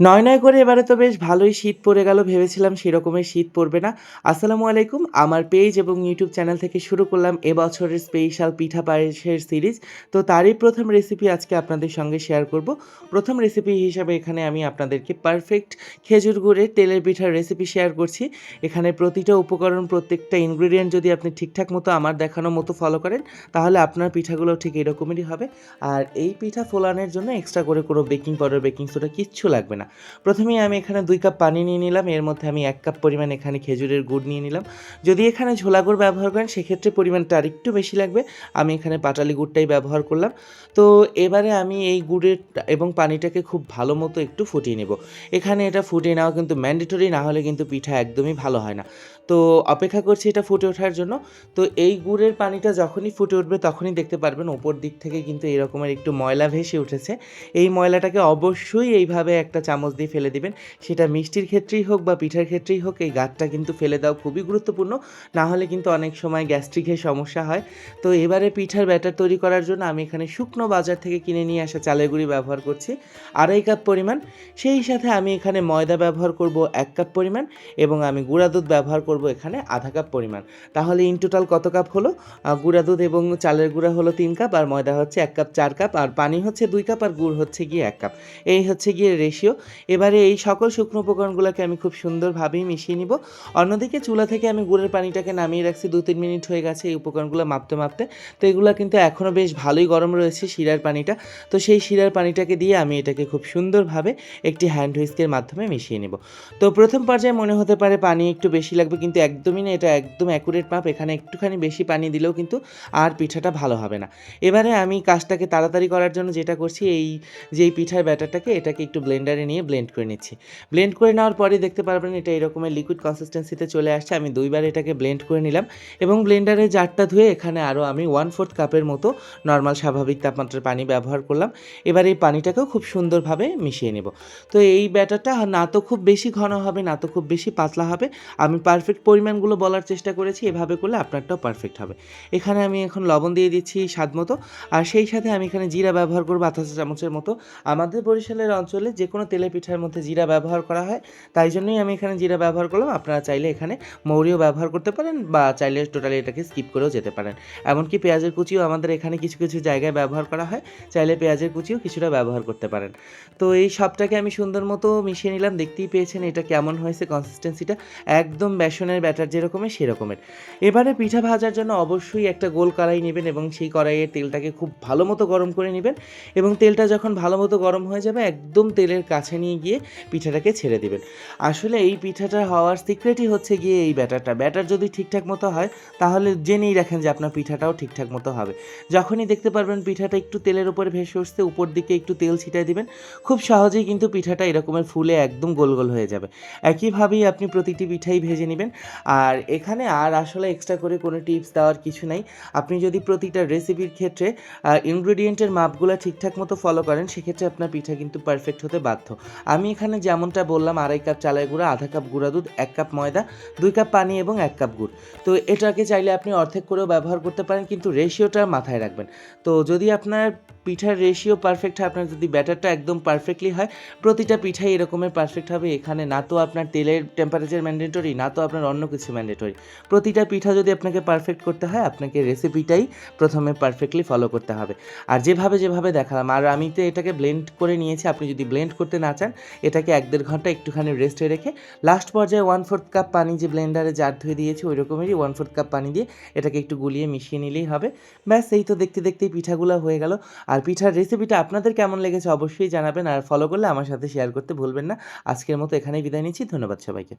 নয়, নয় করে এবারে তো বেশ ভালোই শীত পড়ে গেল। ভেবেছিলাম সেরকমের শীত পড়বে না। আসসালামু আলাইকুম। আমার পেজ এবং ইউটিউব চ্যানেল থেকে শুরু করলাম এবছরের স্পেশাল পিঠা পায়েসের সিরিজ। তো তারই প্রথম রেসিপি আজকে আপনাদের সঙ্গে শেয়ার করব। প্রথম রেসিপি হিসাবে এখানে আমি আপনাদেরকে পারফেক্ট খেজুর গুড়ের তেলের পিঠার রেসিপি শেয়ার করছি। এখানে প্রতিটা উপকরণ, প্রত্যেকটা ইনগ্রিডিয়েন্ট যদি আপনি ঠিকঠাক মতো আমার দেখানো মতো ফলো করেন, তাহলে আপনার পিঠাগুলো ঠিক এরকমেরই হবে। আর এই পিঠা ফোলানোর জন্য এক্সট্রা করে কোনো বেকিং পাউডার, বেকিং সোডা কিচ্ছু লাগবে না। প্রথমেই আমি এখানে দুই কাপ পানি নিয়ে নিলাম। এর মধ্যে আমি এক কাপ পরিমাণ এখানে খেজুরের গুড় নিয়ে নিলাম। যদি এখানে ঝোলা গুড় ব্যবহার করেন, সেক্ষেত্রে পরিমাণটা আরেকটু বেশি লাগবে। আমি এখানে পাটালি গুড়টাই ব্যবহার করলাম। তো এবারে আমি এই গুড়ের এবং পানিটাকে খুব ভালো মতো একটু ফুটিয়ে নেব। এখানে এটা ফুটিয়ে নেওয়া কিন্তু ম্যান্ডেটরি, না হলে কিন্তু পিঠা একদমই ভালো হয় না। তো অপেক্ষা করছি এটা ফুটে ওঠার জন্য। তো এই গুড়ের পানিটা যখনই ফুটে উঠবে, তখনই দেখতে পারবেন ওপর দিক থেকে কিন্তু এরকমের একটু ময়লা ভেসে উঠেছে। এই ময়লাটাকে অবশ্যই এইভাবে একটা দিয়ে ফেলে দিবেন। সেটা মিষ্টির ক্ষেত্রেই হোক বা পিঠার ক্ষেত্রেই হোক, এই গাঁটটা কিন্তু ফেলে দেওয়া খুবই গুরুত্বপূর্ণ। না হলে কিন্তু অনেক সময় গ্যাস্ট্রিকের সমস্যা হয়। তো এবারে পিঠার ব্যাটার তৈরি করার জন্য আমি এখানে শুকনো বাজার থেকে কিনে নিয়ে আসা চালের গুঁড়ি ব্যবহার করছি ২.৫ কাপ পরিমাণ। সেই সাথে আমি এখানে ময়দা ব্যবহার করব এক কাপ পরিমাণ এবং আমি গুঁড়া দুধ ব্যবহার করব এখানে আধা কাপ পরিমাণ। তাহলে ইন টোটাল কত কাপ হলো? গুঁড়া দুধ এবং চালের গুঁড়া হলো তিন কাপ আর ময়দা হচ্ছে এক কাপ চার কাপ আর পানি হচ্ছে দুই কাপ আর গুড় হচ্ছে গিয়ে এক কাপ। এই হচ্ছে গিয়ে রেশিও। এবারে এই সকল শুকনো উপকরণগুলোকে আমি খুব সুন্দরভাবেই মিশিয়ে নিব। অন্যদিকে চুলা থেকে আমি গুড়ের পানিটাকে নামিয়ে রাখছি ২-৩ মিনিট হয়ে গেছে এই উপকরণগুলো মাপতে, মাপতে। তো এগুলো কিন্তু এখনও বেশ ভালোই গরম রয়েছে শিরার পানিটা। তো সেই শিরার পানিটাকে দিয়ে আমি এটাকে খুব সুন্দরভাবে একটি হ্যান্ড হুইস্কের মাধ্যমে মিশিয়ে নেব। তো প্রথম পর্যায়ে মনে হতে পারে পানি একটু বেশি লাগবে কিন্তু একদমই না এটা একদম অ্যাকুরেট মাপ। এখানে একটুখানি বেশি পানি দিলেও কিন্তু আর পিঠাটা ভালো হবে না। এবারে আমি কাজটাকে তাড়াতাড়ি করার জন্য যেটা করছি এই যেই পিঠার ব্যাটারটাকে এটাকে একটু ব্লেন্ডারে নিয়ে ব্লেন্ড করে নিচ্ছি। ব্লেন্ড করে নেওয়ার পরে দেখতে পারবেন এটা এরকমের লিকুইড কনসিস্টেন্সিতে চলে আসছে। আমি দুইবার এটাকে ব্লেন্ড করে নিলাম এবং ব্লেন্ডারের জারটা ধুয়ে এখানে আরও আমি 1/4 কাপের মতো নর্মাল স্বাভাবিক তাপমাত্রার পানি ব্যবহার করলাম। এবার এই পানিটাকেও খুব সুন্দরভাবে মিশিয়ে নেব। তো এই ব্যাটারটা না তো খুব বেশি ঘন হবে, না তো খুব বেশি পাতলা হবে। আমি পারফেক্ট পরিমাণগুলো বলার চেষ্টা করেছি। এভাবে করলে আপনারটাও পারফেক্ট হবে। এখানে আমি এখন লবণ দিয়ে দিচ্ছি স্বাদ মতো আর সেই সাথে আমি এখানে জিরা ব্যবহার করব ০.৫ চা চামচের মতো। আমাদের বরিশালের অঞ্চলে যেকোনো তেলে পিঠার মধ্যে জিরা ব্যবহার করা হয়। তাই জন্যই আমি এখানে জিরা ব্যবহার করলাম। আপনারা চাইলে এখানে মৌরিও ব্যবহার করতে পারেন বা চাইলে টোটালি এটাকে স্কিপ করেও যেতে পারেন। এমনকি পেঁয়াজের কুচিও আমাদের এখানে কিছু, কিছু জায়গায় ব্যবহার করা হয়। চাইলে পেঁয়াজের কুচিও কিছুটা ব্যবহার করতে পারেন। তো এই সবটাকে আমি সুন্দর মতো মিশিয়ে নিলাম। দেখতেই পেয়েছেন এটা কেমন হয়েছে কনসিস্টেন্সিটা। একদম বেসনের ব্যাটার যেরকমের সেরকমের। এবারে পিঠা ভাজার জন্য অবশ্যই একটা গোল কড়াই নেবেন এবং সেই কড়াইয়ের তেলটাকে খুব ভালো মতো গরম করে নিবেন এবং তেলটা যখন ভালো মতো গরম হয়ে যাবে একদম তেলের কাছে নিয়ে গিয়ে পিঠাটাকে ছেড়ে দিবেন। আসলে এই পিঠাটা হওয়ার সিক্রেটই হচ্ছে গিয়ে এই ব্যাটারটা। ব্যাটার যদি ঠিকঠাক মতো হয় তাহলে জেনেই রাখেন যে আপনার পিঠাটাও ঠিকঠাক মতো হবে। যখনই দেখতে পারবেন পিঠাটা একটু তেলের উপরে ভেসে উঠছে উপর দিকে একটু তেল ছিটায় দিবেন। খুব সহজেই কিন্তু পিঠাটা এরকমের ফুলে একদম গোল, গোল হয়ে যাবে। একইভাবেই আপনি প্রতিটি পিঠাই ভেজে নিবেন। আর এখানে আর আসলে এক্সট্রা করে কোনো টিপস দেওয়ার কিছু নাই। আপনি যদি প্রতিটা রেসিপির ক্ষেত্রে ইনগ্রিডিয়েন্টের মাপগুলা ঠিকঠাক মতো ফলো করেন সেক্ষেত্রে আপনার পিঠা কিন্তু পারফেক্ট হতে বাধ্য। আমি এখানে যেমনটা বললাম ২.৫ কাপ চালের গুঁড়া, আধা কাপ গুঁড়া দুধ, এক কাপ ময়দা, দুই কাপ পানি এবং এক কাপ গুড়। তো এটাকে চাইলে আপনি অর্ধেক করেও ব্যবহার করতে পারেন কিন্তু রেশিওটা মাথায় রাখবেন। তো যদি আপনার পিঠার রেশিও পারফেক্ট হয়, আপনার যদি ব্যাটারটা একদম পারফেক্টলি হয়, প্রতিটা পিঠাই এরকমের পারফেক্ট হবে। এখানে না তো আপনার তেলের টেম্পারেচার ম্যান্ডেটরি না তো আপনার অন্য কিছু ম্যান্ডেটরি। প্রতিটা পিঠা যদি আপনাকে পারফেক্ট করতে হয় আপনাকে রেসিপিটাই প্রথমে পারফেক্টলি ফলো করতে হবে। আর যেভাবে, যেভাবে দেখালাম আর আমি তো এটাকে ব্লেন্ড করে নিয়েছি। আপনি যদি ব্লেন্ড করতে না চান এটাকে এক দেড় ঘণ্টা একটুখানি রেস্টে রেখে লাস্ট পর্যায়ে 1/4 কাপ পানি যে ব্লেন্ডারে জার ধুয়ে দিয়েছি ওই রকমেরই 1/4 কাপ পানি দিয়ে এটাকে একটু গুলিয়ে মিশিয়ে নিলেই হবে। ব্যাস এই তো দেখতে, দেখতেই পিঠাগুলো হয়ে গেল। আর পিঠার রেসিপিটা আপনাদের কেমন লেগেছে অবশ্যই জানাবেন আর ফলো করলে আমার সাথে শেয়ার করতে ভুলবেন না। আজকের মতো এখানেই বিদায় নিচ্ছি। ধন্যবাদ সবাইকে।